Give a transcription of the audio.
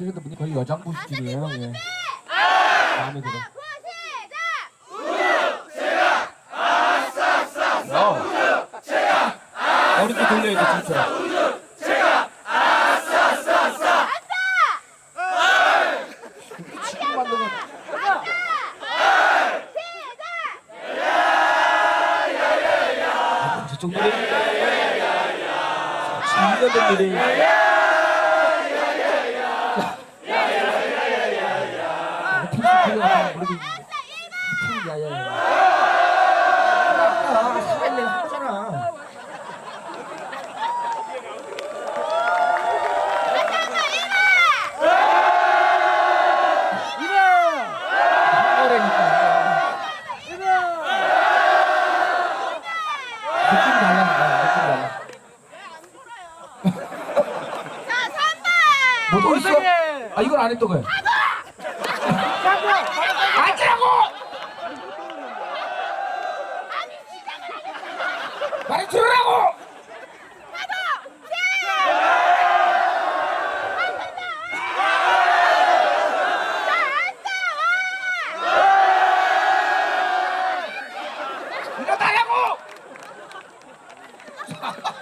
실은데 분이 거의 여장부 수준이에요. 예. 마음에 들어. 어. 어렵게 돌려야 돼, 진짜. 지금 만드는 아, 저쪽 노래 32년 된 야야 야야야 아까 사일 내가 하잖아 노래니까 느낌 달라 느낌 달라 뭐또 있어? 아 이걸 안 했던 거야 앉으라고! 말을 들으라고! 일어나라고!